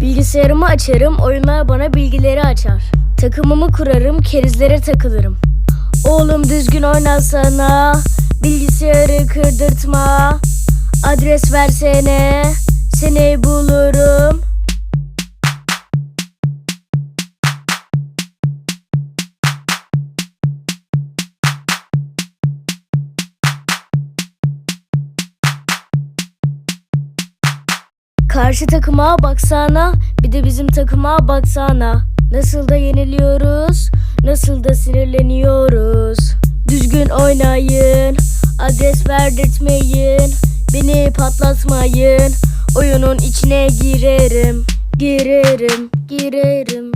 Bilgisayarımı açarım, oyunlar bana bilgileri açar. Takımımı kurarım, kerizlere takılırım. Oğlum düzgün oynasana, bilgisayarı kırdırtma. Adres versene, Karşı takıma baksana, bir de bizim takıma baksana. Nasıl da yeniliyoruz, nasıl da sinirleniyoruz. Düzgün oynayın, adres verdirtmeyin, beni patlatmayın. Oyunun içine girerim, girerim, girerim.